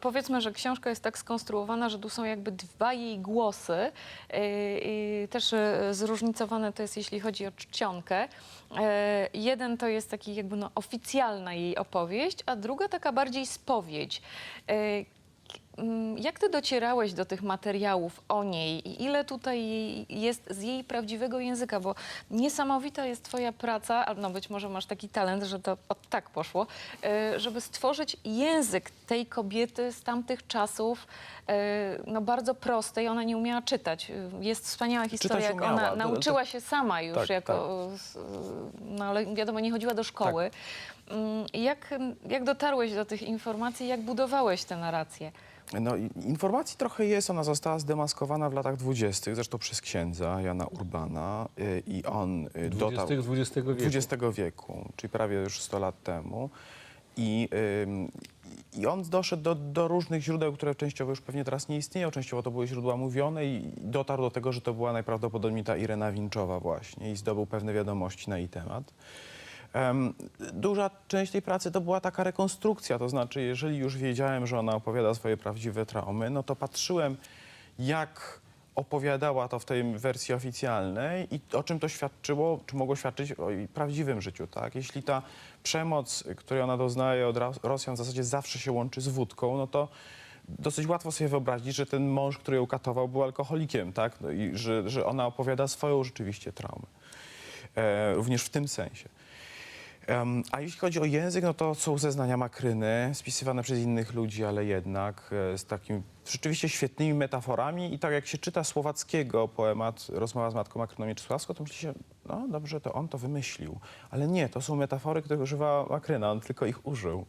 powiedzmy, że książka jest tak skonstruowana, że tu są jakby dwa jej głosy. Yy, też yy, zróżnicowane to jest, jeśli chodzi o czcionkę. Yy, jeden to jest taki jakby no, oficjalna jej opowieść, a druga taka bardziej spowiedź. Jak ty docierałeś do tych materiałów o niej i ile tutaj jest z jej prawdziwego języka? Bo niesamowita jest twoja praca, a no być może masz taki talent, że to od tak poszło, e, żeby stworzyć język tej kobiety z tamtych czasów, e, no bardzo prostej. Ona nie umiała czytać. E, Jest wspaniała historia, jak umiała. ona nauczyła się sama już Tak, jako, s- no ale wiadomo, nie chodziła do szkoły. Mm, Jak, jak dotarłeś do tych informacji, jak budowałeś tę narrację? No, informacji trochę jest, ona została zdemaskowana w latach dwudziestych, zresztą przez księdza Jana Urbana y, i on y, dotarł... 20 XX wieku. XX wieku, czyli prawie już 100 lat temu. I, ym, I on doszedł do, do różnych źródeł, które częściowo już pewnie teraz nie istnieją, częściowo to były źródła mówione i dotarł do tego, że to była najprawdopodobniej ta Irena Winczowa właśnie i zdobył pewne wiadomości na jej temat. Duża część tej pracy to była taka rekonstrukcja, to znaczy jeżeli już wiedziałem, że ona opowiada swoje prawdziwe traumy, no to patrzyłem jak opowiadała to w tej wersji oficjalnej i o czym to świadczyło, czy mogło świadczyć o jej prawdziwym życiu, tak? Jeśli ta przemoc, której ona doznaje od Ros- Rosjan w zasadzie zawsze się łączy z wódką, no to dosyć łatwo sobie wyobrazić, że ten mąż, który ją katował, był alkoholikiem, tak? No i że, że ona opowiada swoją rzeczywiście traumę. E, również w tym sensie. Em, a jeśli chodzi o język, no to są zeznania Makryny, spisywane przez innych ludzi, ale jednak e, z takimi rzeczywiście świetnymi metaforami. I tak jak się czyta Słowackiego poemat Rozmowa z Matką Makryną Mieczysławską, to myśli się, no dobrze, to on to wymyślił. Ale nie, to są metafory, których używa Makryna, on tylko ich użył.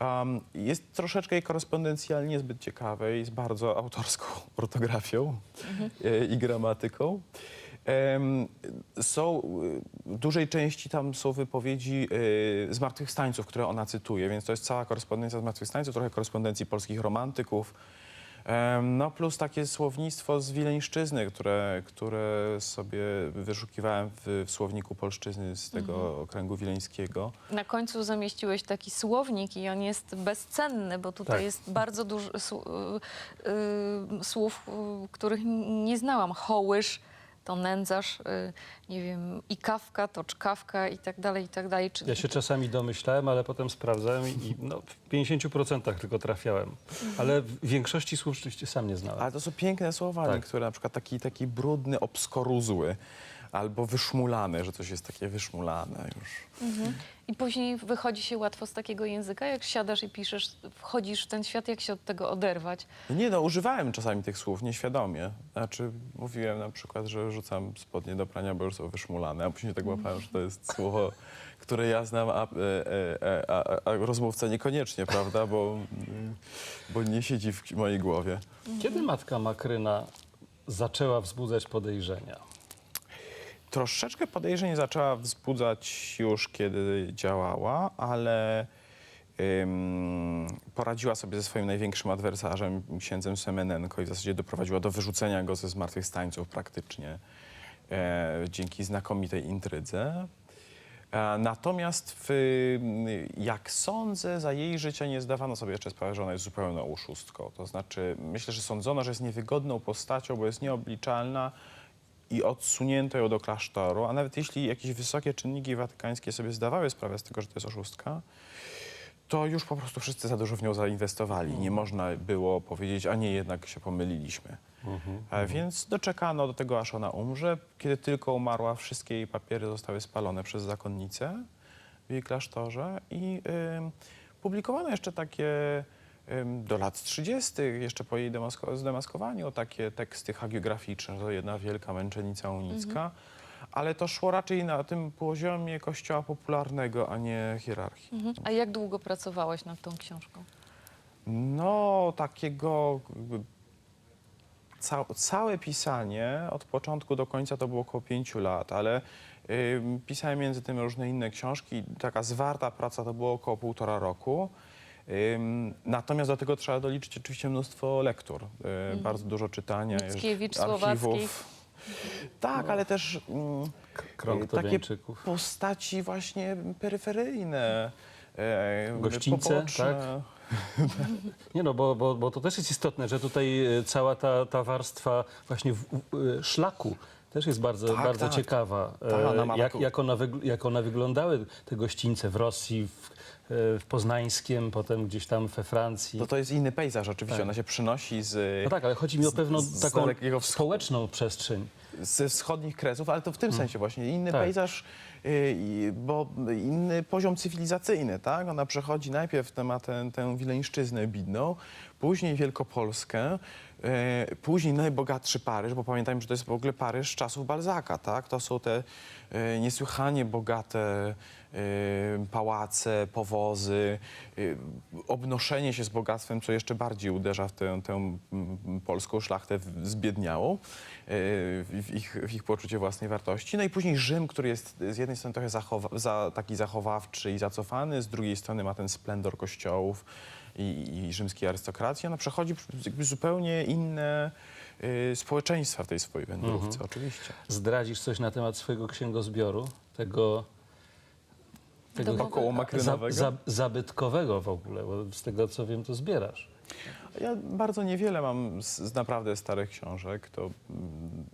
Um, jest troszeczkę jej korespondencjalnie niezbyt ciekawe, jest bardzo autorską ortografią e, i gramatyką. Są, y, w dużej części tam są wypowiedzi y, zmartwychwstańców, które ona cytuje, więc to jest cała korespondencja zmartwychwstańców, trochę korespondencji polskich romantyków. No plus takie słownictwo z Wileńszczyzny, które, które sobie wyszukiwałem w, w słowniku polszczyzny z tego okręgu wileńskiego. Na końcu zamieściłeś taki słownik i on jest bezcenny, bo tutaj Tak. jest bardzo dużo y, słów, których nie znałam. Hołysz, to nędzarz, y, nie wiem, i kawka, to czkawka i tak dalej, i tak dalej. Czy, Ja się czasami domyślałem, ale potem sprawdzałem i no, w 50% tylko trafiałem. Ale w większości słów rzeczywiście sam nie znałem. Ale to są piękne słowa, Tak. niektóre na przykład taki, taki brudny, obskoruzły albo wyszmulany, że coś jest takie wyszmulane już. I później wychodzi się łatwo z takiego języka, jak siadasz i piszesz, wchodzisz w ten świat, jak się od tego oderwać. Nie no, używałem czasami tych słów nieświadomie. Znaczy mówiłem na przykład, że rzucam spodnie do prania, bo już są wyszmulane, a później tak łapałem, że to jest słowo, które ja znam, a, e, e, a, a, a rozmówca niekoniecznie, prawda, bo, mm, bo nie siedzi w mojej głowie. Kiedy matka Makryna zaczęła wzbudzać podejrzenia? Troszeczkę podejrzeń zaczęła wzbudzać już, kiedy działała, ale ym, poradziła sobie ze swoim największym adwersarzem, księdzem Semenenko i w zasadzie doprowadziła do wyrzucenia go ze zmartwychwstańców praktycznie e, dzięki znakomitej intrydze. E, Natomiast, w, jak sądzę, za jej życia nie zdawano sobie jeszcze sprawy, że ona jest zupełną oszustką. To znaczy, myślę, że sądzono, że jest niewygodną postacią, bo jest nieobliczalna i odsunięto ją do klasztoru. A nawet jeśli jakieś wysokie czynniki watykańskie sobie zdawały sprawę z tego, że to jest oszustka, to już po prostu wszyscy za dużo w nią zainwestowali. Nie można było powiedzieć, a nie, jednak się pomyliliśmy. A więc doczekano do tego, aż ona umrze. Kiedy tylko umarła, wszystkie jej papiery zostały spalone przez zakonnicę w jej klasztorze i ym, publikowano jeszcze takie do lat 30., jeszcze po jej demasko- zdemaskowaniu, takie teksty hagiograficzne, to jedna wielka męczennica unicka. Ale to szło raczej na tym poziomie kościoła popularnego, a nie hierarchii. Mhm. A jak długo pracowałaś nad tą książką? No, takiego jakby ca całe pisanie od początku do końca to było około pięciu lat, ale ym, pisałem między tym różne inne książki. Taka zwarta praca to było około półtora roku. Natomiast do tego trzeba doliczyć oczywiście mnóstwo lektur, y, bardzo dużo czytania, Mickiewicz, jeż- Słowacki. Tak, ale też mm, Krąg takie postaci właśnie peryferyjne, e, Gościńce, poboczne. tak? Nie no, bo, bo, bo to też jest istotne, że tutaj cała ta, ta warstwa właśnie w, w, szlaku też jest bardzo, Tak, bardzo tak. ciekawa. Ona ma E, jak, taką- jak, ona wygl- jak one wyglądały, te gościńce w Rosji, w, e, w Poznańskiem, potem gdzieś tam we Francji. To to jest inny pejzaż oczywiście, Tak. ona się przynosi z, No tak, ale chodzi mi o pewną z taką dalekiego wschodu. społeczną przestrzeń. ze wschodnich kresów, ale to w tym sensie właśnie inny Tak. pejzaż, y, i- bo inny poziom cywilizacyjny, tak? Ona przechodzi najpierw tę- ma tę, tę wileńszczyznę bidną, później Wielkopolskę, później najbogatszy Paryż, bo pamiętajmy, że to jest w ogóle Paryż czasów Balzaka, tak? To są te y, niesłychanie bogate y, pałace, powozy, obnoszenie się z bogactwem, co jeszcze bardziej uderza w tę, tę polską szlachtę zbiedniałą, w ich, w ich poczucie własnej wartości. No i później Rzym, który jest z jednej strony trochę zachowa, za, taki zachowawczy i zacofany, z drugiej strony ma ten splendor kościołów i, i rzymskiej arystokracji. Ona przechodzi jakby zupełnie inne y, społeczeństwa w tej swojej wędrówce, oczywiście. Zdradzisz coś na temat swojego księgozbioru, tego, tego. Około za, makrynowego. za, zabytkowego w ogóle, bo z tego co wiem, to zbierasz. Ja bardzo niewiele mam z, z naprawdę starych książek. To mm,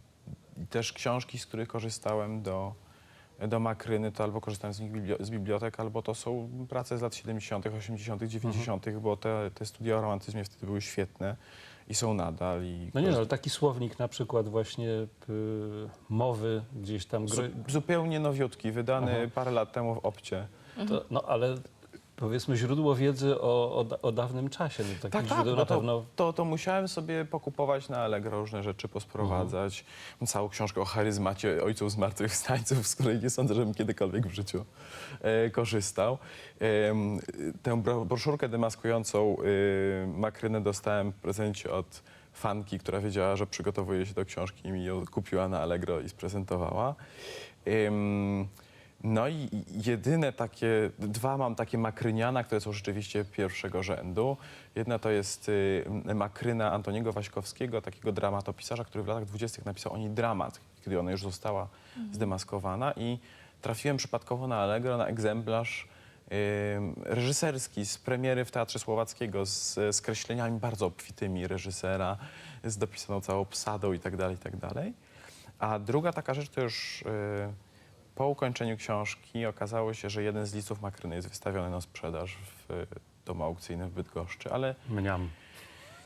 też książki, z których korzystałem do, do makryny, to albo korzystałem z nich biblio, z bibliotek, albo to są prace z lat 70., 80., 90., bo te, te studia o romantyzmie wtedy były świetne i są nadal. I No nie, no, ale taki słownik na przykład właśnie y, mowy gdzieś tam. Zu, Gry, zupełnie nowiutki, wydany Aha. parę lat temu w Opcie. to, no ale powiedzmy źródło wiedzy o, o, o dawnym czasie. No, Tak, tak, no na to, pewno. to, to musiałem sobie pokupować na Allegro różne rzeczy, posprowadzać. Mam całą książkę o charyzmacie ojców zmartwychwstańców, z której nie sądzę, żebym kiedykolwiek w życiu e, korzystał. Em, tę bro, broszurkę demaskującą y, makrynę dostałem w prezencie od fanki, która wiedziała, że przygotowuje się do książki i mi ją kupiła na Allegro i sprezentowała. Em, no i jedyne takie, dwa mam takie makryniana, które są rzeczywiście pierwszego rzędu. Jedna to jest y, makryna Antoniego Waśkowskiego, takiego dramatopisarza, który w latach dwudziestych napisał o niej dramat, kiedy ona już została zdemaskowana i trafiłem przypadkowo na Allegro na egzemplarz y, reżyserski z premiery w Teatrze Słowackiego z skreśleniami bardzo obfitymi reżysera, z dopisaną całą obsadą i tak dalej, i tak dalej. A druga taka rzecz to już y, po ukończeniu książki okazało się, że jeden z listów makryny jest wystawiony na sprzedaż w y, domu aukcyjnym w Bydgoszczy, ale Mniam.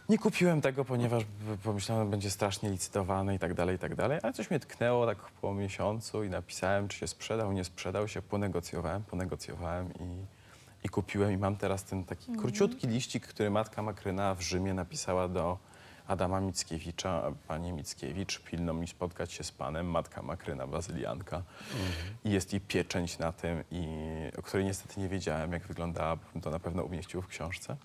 nie kupiłem tego, ponieważ b- pomyślałem, że będzie strasznie licytowany i tak dalej, i tak dalej. Ale coś mnie tknęło tak po miesiącu i napisałem, czy się sprzedał, nie sprzedał się, ponegocjowałem, ponegocjowałem i, i kupiłem. I mam teraz ten taki króciutki liścik, który matka Makryna w Rzymie napisała do Adama Mickiewicza. Panie Mickiewicz, pilno mi spotkać się z panem, matka Makryna, bazylianka. I jest jej pieczęć na tym, i, o której niestety nie wiedziałem, jak wyglądała, to na pewno umieścił w książce.